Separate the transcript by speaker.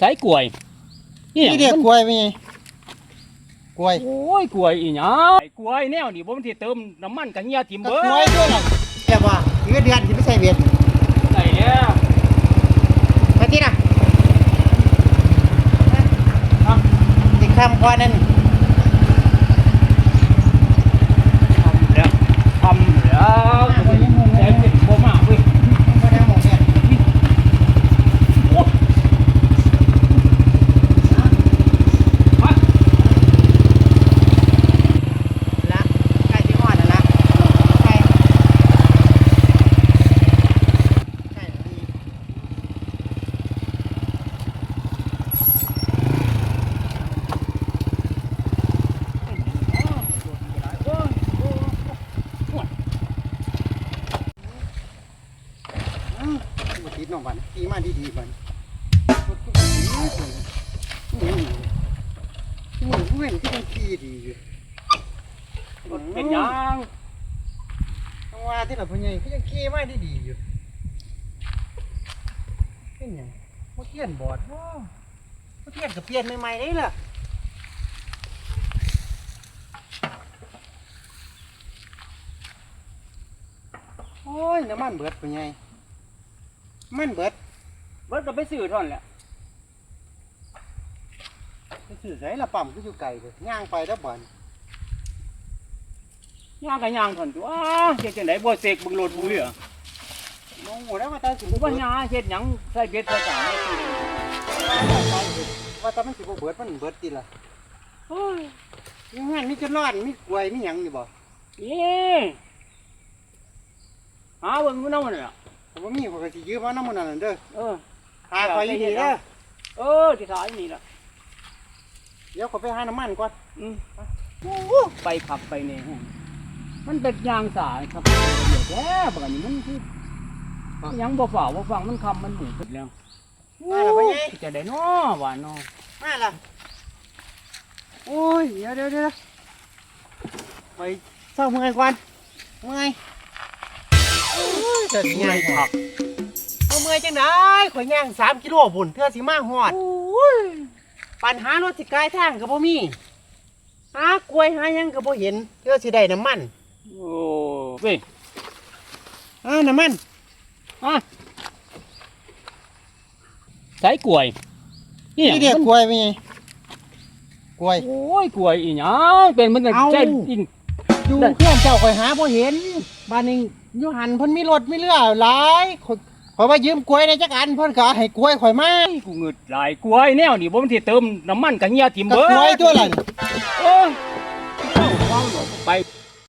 Speaker 1: สายกล้วยนี่หยัง
Speaker 2: นี่เรียก
Speaker 1: มัน
Speaker 2: กล้วยไหมกล้วย
Speaker 1: โอ้ยกล้วยอีหยังไอ้กล้วยแนวนี่บ่มันสิเติมน้ำมันกับเหียทิ่ม
Speaker 2: ก็
Speaker 1: เบิด
Speaker 2: กล้วยด้วยล่ะแค่ว่าอีกเดือนที่ไม่ใช่เบียด
Speaker 1: ได้แล้ว
Speaker 2: ไปที่น่ะอีกคำกว่านั้น
Speaker 1: ทำแล้วทำแล้วใจเป็นบ่มากเว้ย
Speaker 2: ก็ได้หมดเนี่ย
Speaker 1: โอ้มา
Speaker 2: ละใกล้ที่หอดแล้วละใกล้ใกล้แล้วดี อ้าวบ่ติด น้องบันขี่มาดีๆบันรถก็บ่ติดโอ้ยโอ้ยเว้นที่มันขี่ดีอยู่
Speaker 1: รถเป็นหยัง
Speaker 2: ต้องว่าที่แบบพ่อใหญ่ก็ยังขี่มาดีๆอยู่เป็นหยังบ่เทียนบอดบ่บ่เทียนก็เปลี่ยนใหม่ๆได้ล่ะโอ้ยน้ำมันเบิดพ่อใหญ่ มันเบิด
Speaker 1: เบิดก็ไปซื้อเท่านั้นแหละ
Speaker 2: ไปซื้อไสละปั๊มก็อยู่ไกลเลยย่างไปแล้วบ่อน
Speaker 1: ย่างก็ย่างเท่านั้นตัวเฮ็ดจังไดบ่เสกเบิ่งรถบุ้ยอะ
Speaker 2: โอ้โหแล้วมาตาสิ
Speaker 1: บ่
Speaker 2: บ่
Speaker 1: ว่า
Speaker 2: เบิด
Speaker 1: หยังเฮ็ดหยังใส่เบ็ดใส่ตา
Speaker 2: ว่าแต่มันสิบ่เบิดมันเบิดติล่ะ
Speaker 1: โอ้ย
Speaker 2: มีงานมีจนร้อนมีกล้วยมีหยังอยู่บ่
Speaker 1: นี่หาเบิ่งมันเอามันน่ะ
Speaker 2: ถ้าบ่มีข้อยก็สิยืมเอาน้ำมันนั่นเด้อ
Speaker 1: เออ
Speaker 2: หาข่อยอยู่นี่เด้อ
Speaker 1: เออที่ถ่ายนี่ล่ะ
Speaker 2: เดี๋ยวขอยไปหาน้ำมันก่อน
Speaker 1: อืมไปขับไปนี่ฮะมันเป็นยางสายครับเดี๋ยวแย่บักอันนี้มันคือยังบ่ฝ่าบ่ฟังมันคำมันหมุนขึ้นแล้ว
Speaker 2: มาแล้วพ่อใหญ่
Speaker 1: จะได้น้อหวานน้อ
Speaker 2: มาล่ะโอ้ยเดี๋ยวเดี๋ยวเดี๋ยวไปเศร้าเมื่อยก่อนเมื่อย โอ้ยเกิด
Speaker 1: ไง
Speaker 2: ง่าย
Speaker 1: ผัก
Speaker 2: เอาเมื่อยจังได๋ข่อยย่าง3กิโลพุ่นเทื่อสิมาฮอด
Speaker 1: โอ้ย
Speaker 2: ปัญหารถสิกลายทางก็บ่มีหากล้วยหาหยังก็บ่เห็นเทื่อสิได้น้ำมัน
Speaker 1: โอ้เว้ย
Speaker 2: อ่าน้ำมัน
Speaker 1: อะสายกล้วยนี่หยัง
Speaker 2: นี่เรียก
Speaker 1: มัน
Speaker 2: กล้วยไหมกล้วย
Speaker 1: โอ้ยกล้วยอีหยังเป็นมัน
Speaker 2: เอ้า
Speaker 1: ใจอิน
Speaker 2: อยู่
Speaker 1: ได้
Speaker 2: เพื่อนเจ้าข่อยหาบ่เห็น บ้านนี้อยู่หันเพิ่นมีรถมีเรือหลายข่อยข่อยว่ายืมกล้วยในจักอันเพิ่นก็เอาให้กล้วยข่อยมา
Speaker 1: กูเงึดหลายกล้วยแนวนี่บ่มันสิเติมน้ำมันกับเหียทิ่ม
Speaker 2: ก็
Speaker 1: เบิด
Speaker 2: กล้วยตัวล่ะ
Speaker 1: โอ้ยเจ้าฟังบ่ไป